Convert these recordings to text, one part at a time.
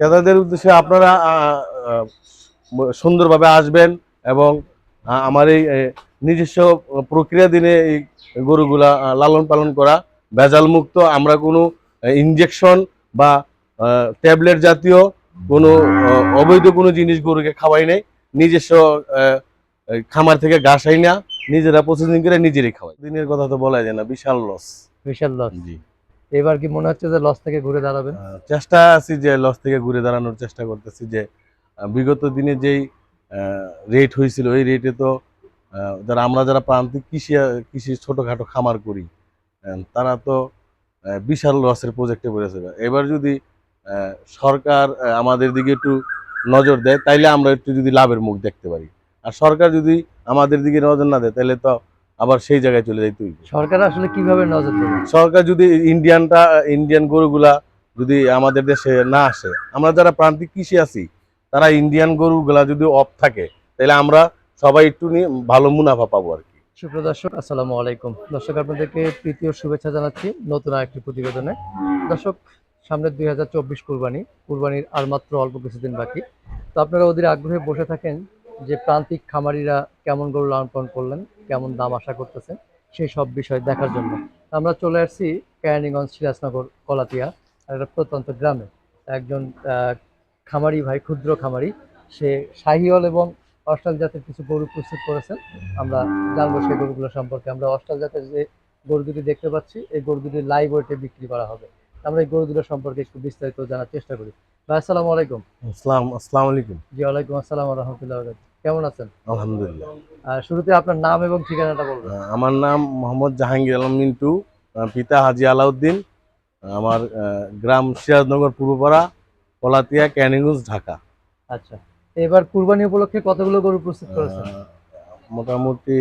ক্রেতাদের উদ্দেশ্যে আপনারা সুন্দরভাবে আসবেন এবং আমার এই নিজস্ব প্রক্রিয়া দিনে এই গরুগুলা লালন পালন করা ভেজাল মুক্ত আমরা কোনো ইনজেকশন বা ট্যাবলেট জাতীয় কোনো অবৈধ কোনো জিনিস গরুকে খাওয়াই নাই। নিজস্ব খামার থেকে ঘাস না নিজেরা প্রসেসিং করে নিজেরই খাওয়াই। দিনের কথা তো বলা যায় না বিশাল লস বিশাল লস জি। এবার কি মনে হচ্ছে যে লস থেকে ঘুরে দাঁড়াবেন? চেষ্টা আছি যে লস থেকে ঘুরে দাঁড়ানোর চেষ্টা করতেছি যে বিগত দিনে যেই রেট হয়েছিল, ওই রেটে তো যারা, আমরা যারা প্রান্তিক কৃষি কৃষি ছোটোখাটো খামার করি তারা তো বিশাল লসের প্রজেক্টে পড়েছে। এবার যদি সরকার আমাদের দিকে একটু নজর দেয়, তাইলে আমরা একটু যদি লাভের মুখ দেখতে পারি। আর সরকার যদি আমাদের দিকে নজর না দেয় তাহলে তো আবার সেই জায়গায় চলে যাইতে তুই। সরকার আসলে কীভাবে নজর দেবে? সরকার যদি ইন্ডিয়ানটা ইন্ডিয়ান গরুগুলা যদি আমাদের দেশে না আসে আমরা যারা প্রান্তিক কৃষি আছি তারা ইন্ডিয়ান গরুগুলা যদি অফ থাকে তাহলে আমরা সবাই একটু নিয়ে ভালো মুনাফা পাবো আর কি। সুপ্রিয় দর্শক আসসালামু আলাইকুম। দর্শক আপনাদেরকে তৃতীয় শুভেচ্ছা জানাচ্ছি নতুন আরেকটি প্রতিবেদনে। দর্শক সামনে দুই হাজার চব্বিশ কুরবানি কুরবানির আর মাত্র অল্প কিছুদিন বাকি। তো আপনারা ওদের আগ্রহে বসে থাকেন যে প্রান্তিক খামারিরা কেমন গরু লালন পালন করলেন কেমন দাম আশা করতেছেন সেই সব বিষয় দেখার জন্য। আমরা চলে আসছি কেরানীগঞ্জ সিরাজনগর কলাতিয়া একটা প্রত্যন্ত গ্রামে। একজন খামারি ভাই ক্ষুদ্র খামারি সে শাহিওয়াল এবং অস্ট্রাল জাতের কিছু গরু প্রস্তুত করেছেন। আমরা জানব সেই গরুগুলো সম্পর্কে। আমরা অস্ট্রাল জাতের যে গরু দুটি দেখতে পাচ্ছি এই গরু দুটি লাইভ ওয়েটে বিক্রি করা হবে। আমরা এই গরু দুটো সম্পর্কে একটু বিস্তারিত জানার চেষ্টা করি। ভাই আসসালামু আলাইকুম। আসসালাম আসসালামু আলাইকুম। জি ওয়ালাইকুম আসসালাম রহমতুল্লাহ কেমন আছেন? আলহামদুলিল্লাহ। শুরুতে আপনার নাম এবং ঠিকানাটা বলবেন। আমার নাম মোহাম্মদ জাহাঙ্গীর আলম মিন্টু পিতা হাজি আলাউদ্দিন আমার গ্রাম সিরাজনগর পূর্বপাড়া কলাতিয়া ক্যানিগঞ্জ ঢাকা। আচ্ছা এবার কুরবানি উপলক্ষে কতগুলো গরু প্রস্তুত করেছেন? মোটামুটি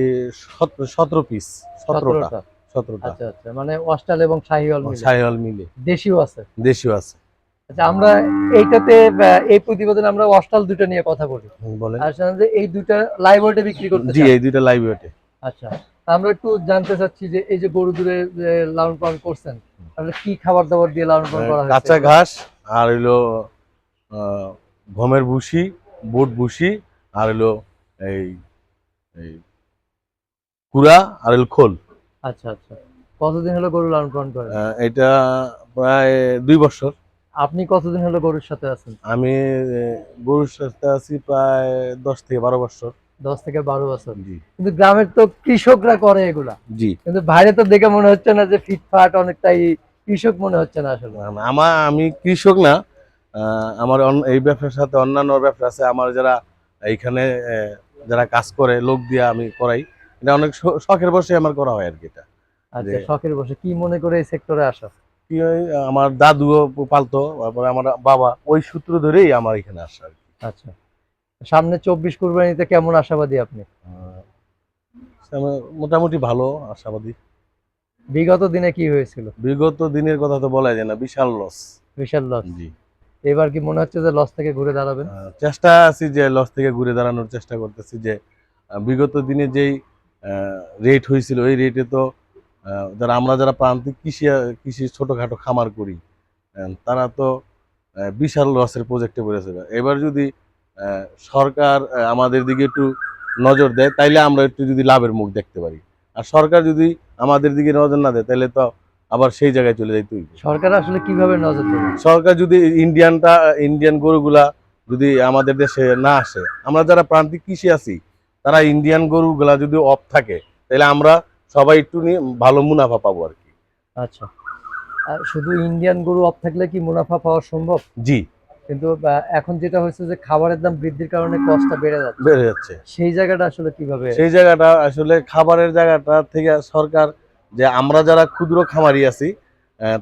সতেরো পিস সতেরোটা সতেরোটা। আচ্ছা আচ্ছা মানে অস্ট্রাল এবং শাহিওয়াল মিলে। সাইহল মিলে। দেশিও আছে। দেশিও আছে। আচ্ছা আমরা এইটাতে এই প্রতিবেদনে আমরা অস্ট্রাল দুটো নিয়ে কথা বলি। বলেন। আর সাধারণত এই দুইটা লাইভ ওয়েটে বিক্রি করতে জি এই দুইটা লাইভ ওয়েটে আচ্ছা আমরা একটু জানতে চাচ্ছি যে এই যে গরু দূরে যে লালন পালন করছেন তাহলে কি খাবার দাবার দিয়ে লালন পালন করা হয়েছে? কাঁচা ঘাস আর হইল আহ, গমের ভুসি বুট ভুসি আর হইল এই এই কুড়া আর হইল খোল। আচ্ছা আচ্ছা। কতদিন হলো গরু লালন পালন করেন? এটা প্রায় দুই বছর। আপনি কতদিন হলো গরুর সাথে আছেন? আমি গরুর সাথে আছি প্রায় দশ থেকে বারো বছর। দশ থেকে বারো বছর। জি। কিন্তু গ্রামের তো কৃষকরা করে এগুলা। জি। কিন্তু বাইরে তো দেখে মনে হচ্ছে না যে ফিটফাট অনেকটাই কৃষক মনে হচ্ছে না আসলে। আমার আমি কৃষক না আমার এই ব্যবসার সাথে অন্যান্য ব্যবসা আছে আমার যারা এইখানে যারা কাজ করে লোক দিয়ে আমি করাই এটা অনেক শখের বসে আমার করা হয় আর কি এটা। আচ্ছা শখের বসে কি মনে করে এই সেক্টরে আসা? কি হয়, আমার দাদুও পালতো তারপরে আমার বাবা ওই সূত্র ধরেই আমার এখানে আসা আর কি। আচ্ছা। সামনে চব্বিশ কুরবানিতে কেমন আশাবাদী আপনি? মোটামুটি ভালো আশাবাদী। বিগত দিনে কি হয়েছিল? বিগত দিনের কথা তো বলা যায় না বিশাল লস বিশাল লস জি। এবার কি মনে হচ্ছে যে লস থেকে ঘুরে দাঁড়াবেন? চেষ্টা আছি যে লস থেকে ঘুরে দাঁড়ানোর চেষ্টা করতেছি যে বিগত দিনে যেই রেট হয়েছিল ওই রেটে তো যারা আমরা যারা প্রান্তিক কৃষি কৃষি ছোটোখাটো খামার করি তারা তো বিশাল লসের প্রজেক্টে পড়েছে। এবার যদি সরকার আমাদের দিকে একটু নজর দেয় তাইলে আমরা একটু যদি লাভের মুখ দেখতে পারি। আর সরকার যদি আমাদের দিকে নজর না দেয় তাহলে তো আবার সেই জায়গায় চলে যাইতে হইবে। সরকার আসলে কীভাবে নজর দেবে সরকার যদি ইন্ডিয়ানটা ইন্ডিয়ান গরুগুলা যদি আমাদের দেশে না আসে আমরা যারা প্রান্তিক কৃষি আছি তারা ইন্ডিয়ান গরুগুলা যদি অফ থাকে তাহলে আমরা সবাই একটু নিয়ে ভালো মুনাফা পাবো আর কি। আচ্ছা। আর শুধু ইন্ডিয়ান গরু অফ থাকলে কি মুনাফা পাওয়া সম্ভব? জি। কিন্তু এখন যেটা হচ্ছে যে খাবারের দাম বৃদ্ধির কারণে কষ্টটা বেড়ে যাচ্ছে। বেড়ে যাচ্ছে। সেই জায়গাটা আসলে কীভাবে? সেই জায়গাটা আসলে খাবারের জায়গাটা থেকে সরকার যে আমরা যারা ক্ষুদ্র খামারি আছি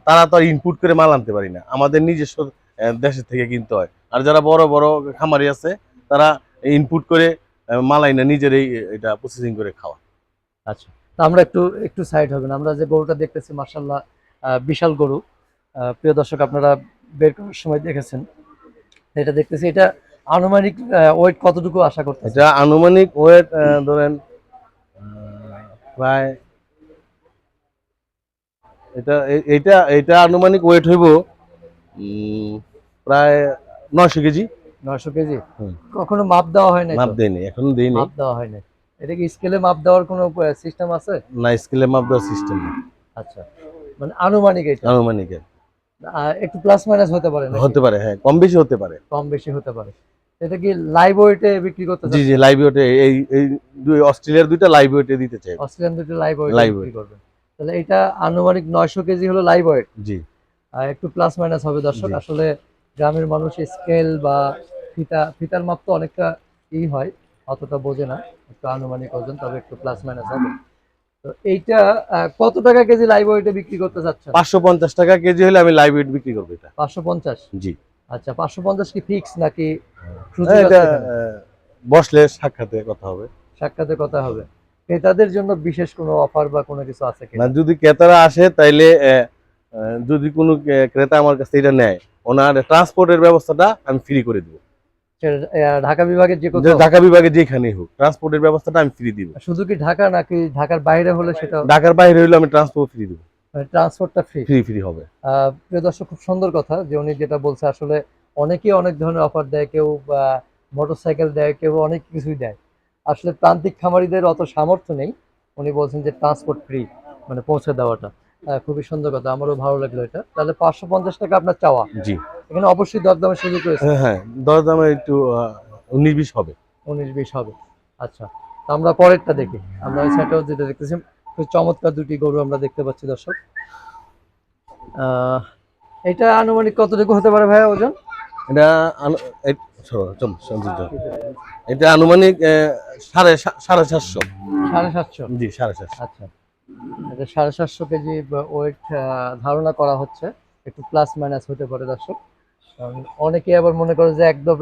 তারা তো ইনপুট করে মাল আনতে পারি না। আমাদের নিজস্ব দেশের থেকে কিনতে হয়। আর যারা বড় বড় খামারি আছে তারা ইনপুট করে আহ, মাল আইনা নিজেরাই এটা প্রসেসিং করে খাওয়া আচ্ছা। তা আমরা একটু একটু সাইড হবেন আমরা যে গরুটা দেখতেছি মার্শাল্লাহ বিশাল গরু। প্রিয় দর্শক আপনারা বের করার সময় দেখেছেন। এটা দেখতেছি এটা আনুমানিক ওয়েট কতটুকু আশা করতেছে এটা আনুমানিক ওয়েট ধরেন প্রায় এটা এটা এটা আনুমানিক ওয়েট হইব প্রায় নয়শো কেজি। নয়শো কেজি। কখনো মাপ দেওয়া হয় না মাপ দেয়নি এখনও দেয়নি মাপ দেওয়া হয় না এটা কি স্কেলে মাপ দেওয়ার কোনো সিস্টেম আছে? না স্কেলে মাপ দেওয়ার সিস্টেম নেই। আচ্ছা। মানে আনুমানিক এটা? আনুমানিক একটু প্লাস মাইনাস হতে পারে? হতে পারে হ্যাঁ কম বেশি হতে পারে। কম বেশি হতে পারে। এটা কি লাইভ ওয়েটে বিক্রি করতে জি জি লাইভ ওয়েটে এই এই দুই অস্ট্রেলিয়ার দুইটা লাইভ ওয়েটে দিতে চাই। অস্ট্রেলিয়ান দুটো লাইভ ওয়েট বিক্রি করবেন। তাহলে এটা আনুমানিক নয়শো কেজি হলো লাইভ ওয়েট জি। আর একটু প্লাস মাইনাস হবে দর্শক। আসলে গ্রামের মানুষ স্কেল বা ফিতা ফিতার মাপ তো অনেকটা ই হয়। অতটা বোঝে না একটু আনুমানিক ওজন তবে একটু প্লাস মাইনাস হবে। তো এইটা কত টাকা কেজি লাইভ ওয়েটে বিক্রি করতে চাচ্ছেন? পাঁচশো পঞ্চাশ টাকা কেজি হলে আমি লাইভ ওয়েট বিক্রি করব এটা। পাঁচশো পঞ্চাশ? জি। আচ্ছা পাঁচশো পঞ্চাশ কি ফিক্স নাকি হ্যাঁ, এটা বসলে সাক্ষাতে কথা হবে। সাক্ষাতে কথা হবে। ক্রেতাদের জন্য বিশেষ কোনো অফার বা কোনো কিছু আছে কিনা? না যদি ক্রেতারা আসে তাইলে যদি কোনো ক্রেতা আমার কাছে এটা নেয় ওনার ট্রান্সপোর্টের ব্যবস্থাটা আমি ফ্রি করে দিব। ঢাকা বিভাগের যে কোথাও। ঢাকা বিভাগে যেখানেই হোক ট্রান্সপোর্টের ব্যবস্থাটা আমি ফ্রি দিব। শুধু কি ঢাকা নাকি ঢাকার বাইরে হলে সেটা ঢাকার বাইরে হইলে আমি ট্রান্সপোর্ট ফ্রি দিব। ট্রান্সপোর্টটা ফ্রি ফ্রি ফ্রি হবে। প্রিয় দর্শক খুব সুন্দর কথা যে উনি যেটা বলছে আসলে অনেকেই অনেক ধরনের অফার দেয় কেউ মোটরসাইকেল দেয় কেউ অনেক কিছুই দেয়। আসলে প্রান্তিক খামারিদের অত সামর্থ্য নেই। উনি বলছেন যে ট্রান্সপোর্ট ফ্রি মানে পৌঁছে দেওয়াটা। খুবই সুন্দর কথা আমারও ভালো লাগল এটা। তাহলে পাঁচশো পঞ্চাশ টাকা আপনার চাওয়া। জি। এখানে অবশ্যই দরদামের সুযোগ রয়েছে। হ্যাঁ হ্যাঁ দরদামে একটু উনিশ বিশ হবে। উনিশ বিশ হবে। আচ্ছা তো আমরা পরেরটা দেখি। আমরা ওই সাইডেও যেটা দেখতেছি খুব চমৎকার দুটি গরু আমরা দেখতে পাচ্ছি দর্শক। এটা আনুমানিক কতটুকু হতে পারে ভাইয়া ওজন? এটা আনুমানিক সাড়ে সাড়ে সাতশো। সাড়ে সাতশো? জি সাড়ে সাতশো। আচ্ছা। এটা সাড়ে সাতশো কেজি ওয়েট ধারণা করা হচ্ছে। একটু প্লাস মাইনাস হতে পারে দর্শক। অনেকে আবার মনে করে যে একদম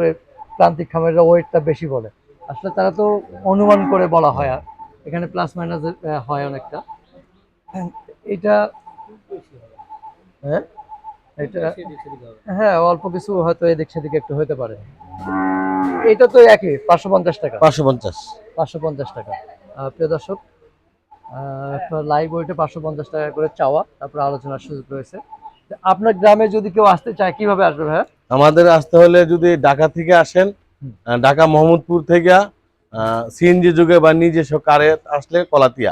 প্রান্তিক খামারের ওয়েটটা বেশি বলে। আসলে তারা তো অনুমান করে বলা হয় আর। এখানে প্লাস মাইনাস হয় অনেকটা। এটা হ্যাঁ? এটা হ্যাঁ অল্প কিছু হয়তো এদিক সেদিকে একটু হতে পারে। এটা তো একই পাঁচশো পঞ্চাশ টাকা। পাঁচশো পঞ্চাশ। পাঁচশো পঞ্চাশ টাকা। প্রিয় দর্শক লাইভ ওয়েটে পাঁচশো পঞ্চাশ টাকা করে চাওয়া। তারপরে আলোচনার সুযোগ রয়েছে। আপনার গ্রামে যদি কেউ আসতে চায় কীভাবে আসবে ভাইয়া? আমাদের আসতে হলে যদি ঢাকা থেকে আসেন ঢাকা মোহাম্মদপুর থেকে সিএনজি যুগে বা নিজস্ব কারে আসলে কলাতিয়া।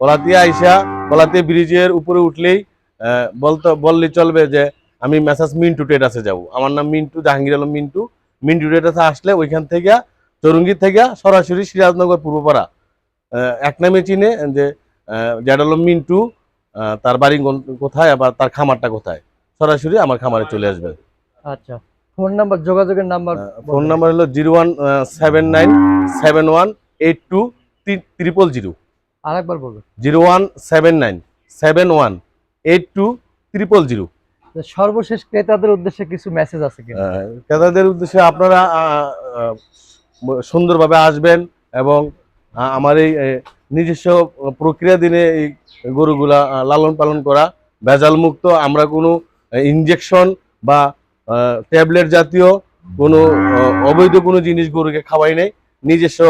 কলাতিয়া আইসা কলাতিয়া ব্রিজের উপরে উঠলেই বলতে বললে চলবে যে আমি মেসাজ মিন্টু ট্রেডার্সে যাব। আমার নাম মিন্টু জাহাঙ্গীর আলম মিন্টু। মিন্টু ট্রেডার্সে আসলে ওইখান থেকে চরঙ্গি থেকে সরাসরি সিরাজনগর পূর্বপাড়া। এক নামে চিনে যে আহ, জ্যাড আলম মিন্টু তার বাড়ি কোথায় আবার তার খামারটা কোথায়? সরাসরি আমার খামারে চলে আসবে। আচ্ছা ফোন নাম্বার যোগাযোগের নাম্বার ফোন নাম্বার হলো zero one seven nine seven one eight two triple zero আরেকবার বলবেন zero one seven nine seven one eight two triple zero সর্বশেষ ক্রেতাদের উদ্দেশ্যে কিছু মেসেজ আছে কি ক্রেতাদের উদ্দেশ্যে আপনারা সুন্দরভাবে আসবেন এবং আমার এই নিজস্ব প্রক্রিয়া দিনে এই গরুগুলা লালন পালন করা ভেজাল মুক্ত আমরা কোনো ইনজেকশন বা ট্যাবলেট জাতীয় কোনো অবৈধ কোনো জিনিস গরুকে খাওয়াই নাই। নিজস্ব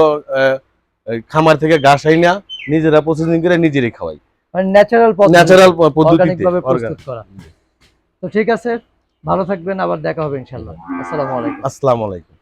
খামার থেকে ঘাস আই না নিজেরা প্রসেসিং করে নিজেরাই খাওয়াই। মানে ন্যাচারাল ন্যাচারাল পদ্ধতিতে প্রস্তুত করা। তো ঠিক আছে ভালো থাকবেন আবার দেখা হবে ইনশাল্লাহ আসসালামু আলাইকুম। আসসালামু আলাইকুম।